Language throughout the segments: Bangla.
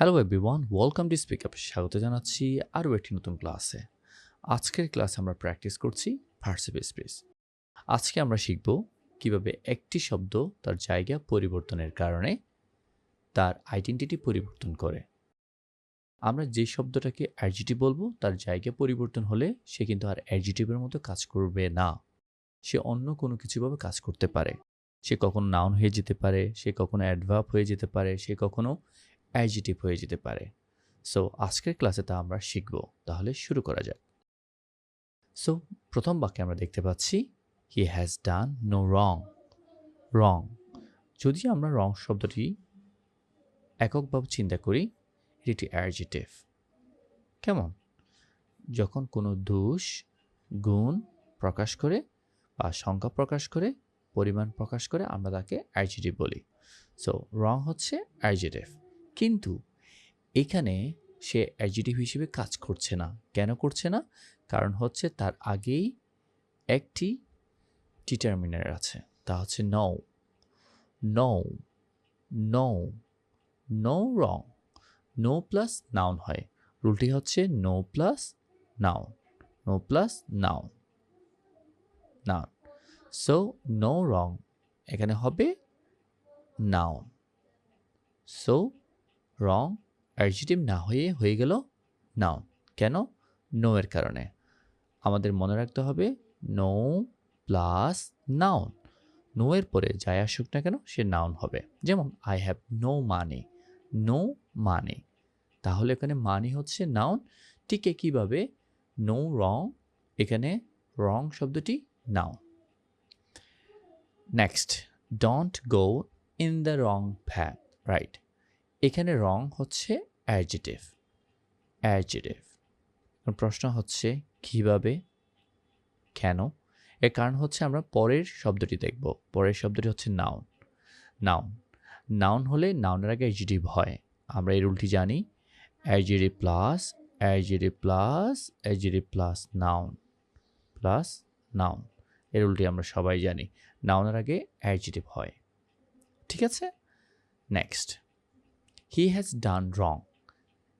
Hello everyone welcome to speak up স্বাগত জানাচ্ছি আরও একটি নতুন ক্লাসে। আজকের ক্লাসে আমরা প্র্যাকটিস করছি ভার্সিভ স্পেস আজকে আমরা শিখব কীভাবে একটি শব্দ তার জায়গা পরিবর্তনের কারণে তার আইডেন্টিটি পরিবর্তন করে। আমরা যে শব্দটাকে অ্যাডজেটিভ বলব, তার জায়গা পরিবর্তন হলে সে কিন্তু আর অ্যাডজেটিভের মতো কাজ করবে না। সে অন্য কোনো কিছুভাবে কাজ করতে পারে। সে কখনো নাউন হয়ে যেতে পারে, সে কখনো অ্যাডভার্ব হয়ে যেতে পারে, সে কখনো অ্যাডজেটিভ হয়ে যেতে পারে। সো আজকের ক্লাসে তা আমরা শিখব। তাহলে শুরু করা যাক। সো প্রথম বাক্যে আমরা দেখতে পাচ্ছি হি হ্যাজ ডান নো রং রং যদি আমরা রং শব্দটি এককভাবে চিন্তা করি, এটি একটি কেমন? যখন কোনো দোষ, গুণ প্রকাশ করে বা সংখ্যা প্রকাশ করে, পরিমাণ প্রকাশ করে, আমরা তাকে অ্যাডজেটিভ বলি। সো রং হচ্ছে অ্যাডজেটিভ কিন্তু এখানে সে অ্যাডজেটিভ হিসেবে কাজ করছে না। কেন করছে না? কারণ হচ্ছে তার আগেই একটি ডিটারমিনার আছে। তা হচ্ছে নৌ নৌ নৌ no wrong no plus noun হয়। রুলটি হচ্ছে no plus noun no plus noun noun so no wrong এখানে হবে নাউন সো রং অ্যাডজেটিভ না হয়ে হয়ে গেল নাউন কেন? নো এর কারণে। আমাদের মনে রাখতে হবে নো প্লাস নাউন নো এর পরে যাই আসুক না কেন, সে নাউন হবে। যেমন I have no money no money তাহলে এখানে মানি হচ্ছে নাউন ঠিক একইভাবে নো রং এখানে রং শব্দটি noun next don't go in the wrong path right এখানে রং হচ্ছে অ্যাডজেটিভ অ্যাডজেটিভ প্রশ্ন হচ্ছে, কীভাবে? কেন? এর কারণ হচ্ছে আমরা পরের শব্দটি দেখব। পরের শব্দটি হচ্ছে নাউন নাউন নাউন হলে নাউনের আগে অ্যাডজেটিভ হয়। আমরা এই রুলটি জানি adjective plus adjective plus adjective plus noun plus noun এই রুলটি আমরা সবাই জানি নাউনের আগে অ্যাডজেটিভ হয়। ঠিক আছে? নেক্সট হি হ্যাজ ডান রং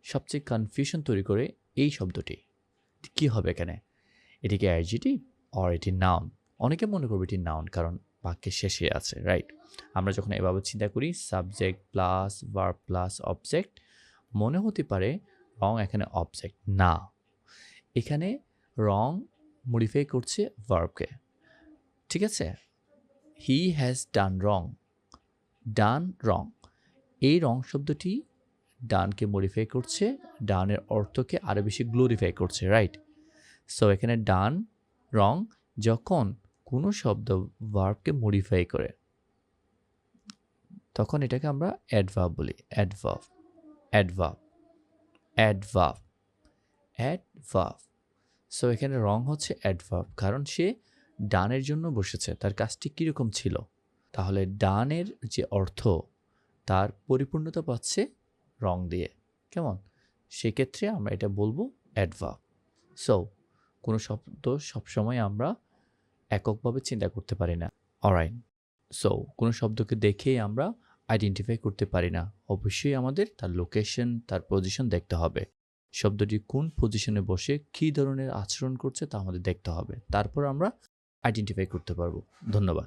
সবচেয়ে কনফিউশন তৈরি করে এই শব্দটি। কি হবে এখানে? এটি কি অ্যাডজেটিভ অর এটি নাউন অনেকে মনে করবে এটি নাউন কারণ বাক্যের শেষে আছে রাইট আমরা যখন এভাবে চিন্তা করি subject plus verb plus object মনে হতে পারে রং এখানে অবজেক্ট না। এখানে রং মডিফাই করছে ভার্বকে ঠিক আছে? হি হ্যাজ ডান রং ডান রং এই রং শব্দটি ডানকে মডিফাই করছে, ডানের অর্থকে আরও বেশি গ্লোরিফাই করছে রাইট সো এখানে ডান রং যখন কোনো শব্দ ভার্বকে মডিফাই করে, তখন এটাকে আমরা অ্যাডভার্ব বলি adverb adverb adverb adverb so এখানে রং হচ্ছে অ্যাডভার্ব কারণ সে ডানের জন্য বসেছে, তার কাজটি কীরকম ছিল? তাহলে ডানের যে অর্থ তার পরিপূর্ণতা পাচ্ছে রং দিয়ে। কেমন? সেক্ষেত্রে আমরা এটা বলব অ্যাডভার্ব। সো কোনো শব্দ সবসময় আমরা এককভাবে চিন্তা করতে পারি না। অরাইন সো কোনো শব্দকে দেখেই আমরা আইডেন্টিফাই করতে পারি না। অবশ্যই আমাদের তার লোকেশন তার পজিশন দেখতে হবে। শব্দটি কোন পজিশনে বসে, কী ধরনের আচরণ করছে তা আমাদের দেখতে হবে। তারপর আমরা আইডেন্টিফাই করতে পারব। ধন্যবাদ।